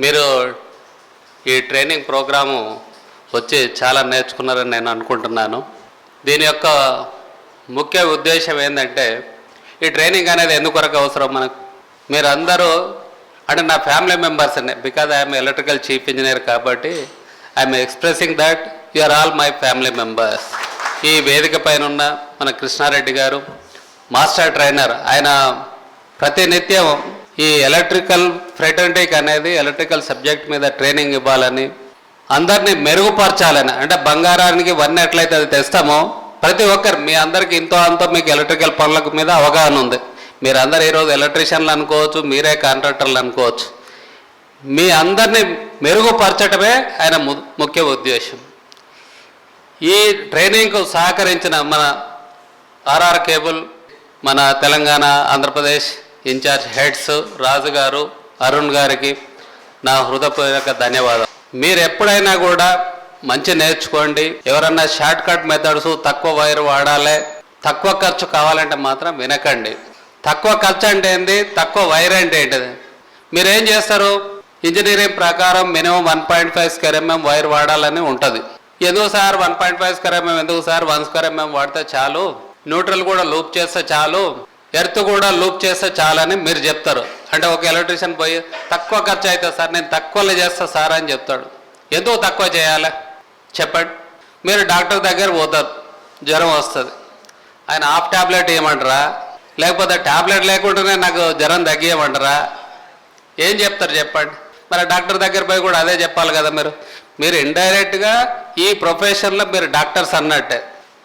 మీరు ఈ training programme వచ్చి చాలా నేర్చుకున్నారని నేను అనుకుంటున్నాను. దీని యొక్క ముఖ్య ఉద్దేశం ఏంటంటే ఈ ట్రైనింగ్ అనేది ఎందుకొరకు అవసరం మనకు? మీరందరూ అంటే నా family members because I'm electrical chief engineer కాబట్టి I'm expressing that you are all my family members. ఈ వేదిక పైన ఉన్న మన కృష్ణారెడ్డి గారు మాస్టర్ ట్రైనర్ ఆయన ప్రతినిత్యం ఈ ఎలక్ట్రికల్ ఫ్రెటర్నిటీకి అనేది ఎలక్ట్రికల్ సబ్జెక్ట్ మీద ట్రైనింగ్ ఇవ్వాలని అందరినీ మెరుగుపరచాలని అంటే బంగారానికి వన్ ఎట్లయితే అది తెస్తామో ప్రతి ఒక్కరు మీ అందరికి ఇంతో అంతో మీకు ఎలక్ట్రికల్ పనులకు మీద అవగాహన ఉంది. మీరందరూ ఈరోజు ఎలక్ట్రీషియన్లు అనుకోవచ్చు మీరే కాంట్రాక్టర్లు అనుకోవచ్చు. మీ అందరినీ మెరుగుపరచటమే ఆయన ము- ముఖ్య ఉద్దేశం. ఈ ట్రైనింగ్కు సహకరించిన మన ఆర్ఆర్ కేబుల్ మన తెలంగాణ ఆంధ్రప్రదేశ్ ఇన్ఛార్జ్ హెడ్స్ రాజు గారు అరుణ్ గారికి నా హృదయపూర్వక ధన్యవాదాలు. మీరు ఎప్పుడైనా కూడా మంచి నేర్చుకోండి. ఎవరన్నా షార్ట్ కట్ మెథడ్స్ తక్కువ వైర్ వాడాలి తక్కువ ఖర్చు కావాలంటే మాత్రం వినకండి. తక్కువ ఖర్చు అంటే ఏంది? తక్కువ వైర్ అంటే ఏంటిది? మీరు ఏం చేస్తారు? ఇంజనీరింగ్ ప్రకారం minimum one point five square mm wire వాడాలని ఉంటుంది. ఎందుకు sir one point five square mm? ఎందుకు సార్ వన్ స్క్వేర్ ఎంఎం వాడితే చాలు? న్యూట్రల్ కూడా లూప్ చేస్తే చాలు? ఎర్త్ కూడా లూప్ చేస్తే చాలని మీరు చెప్తారు. అంటే ఒక ఎలక్ట్రీషియన్ పోయి తక్కువ ఖర్చు అవుతుంది సార్ నేను తక్కువలో చేస్తా సార్ అని చెప్తాడు. ఎందుకు తక్కువ చేయాలి? చెప్పండి. మీరు డాక్టర్ దగ్గర పోతారు. జ్వరం వస్తుంది. ఆయన హాఫ్ ట్యాబ్లెట్ ఇవ్వమంటారా? లేకపోతే ట్యాబ్లెట్ లేకుండానే నాకు జ్వరం తగ్గియమంటారా? ఏం చెప్తారు చెప్పండి. మరి డాక్టర్ దగ్గర పోయి కూడా అదే చెప్పాలి కదా మీరు. మీరు ఇండైరెక్ట్గా ఈ ప్రొఫెషన్లో మీరు డాక్టర్స్ అన్నట్టే.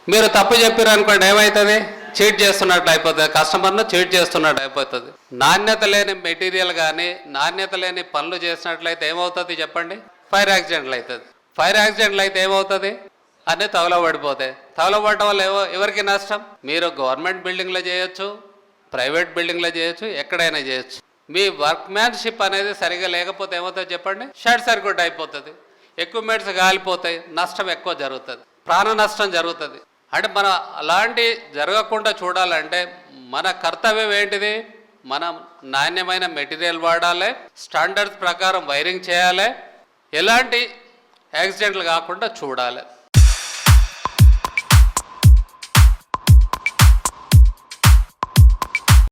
మీరు తప్పు చెప్పారు అనుకోండి ఏమవుతుంది చీట్ చేస్తున్నట్టు అయిపోతుంది. కస్టమర్ను చీట్ చేస్తున్నట్టు అయిపోతుంది. నాణ్యత లేని మెటీరియల్ కానీ నాణ్యత లేని పనులు చేసినట్లయితే ఏమవుతుంది చెప్పండి? ఫైర్ యాక్సిడెంట్లు అవుతుంది ఫైర్ యాక్సిడెంట్లు అయితే ఏమవుతుంది? అన్నీ తగలబడిపోతాయి తగలబడటం వల్ల ఏవో ఎవరికి నష్టం? మీరు గవర్నమెంట్ బిల్డింగ్లో చేయొచ్చు ప్రైవేట్ బిల్డింగ్లో చేయొచ్చు ఎక్కడైనా చేయొచ్చు. మీ వర్క్మ్యాన్షిప్ అనేది సరిగా లేకపోతే ఏమవుతుంది చెప్పండి? షార్ట్ సర్క్యూట్ అయిపోతుంది. ఎక్విప్మెంట్స్ కాలిపోతాయి నష్టం ఎక్కువ జరుగుతుంది. ప్రాణ నష్టం జరుగుతుంది. అంటే మనం అలాంటి జరగకుండా చూడాలంటే మన కర్తవ్యం ఏంటిది? మనం నాణ్యమైన మెటీరియల్ వాడాలి స్టాండర్డ్స్ ప్రకారం వైరింగ్ చేయాలి ఎలాంటి యాక్సిడెంట్లు కాకుండా చూడాలి.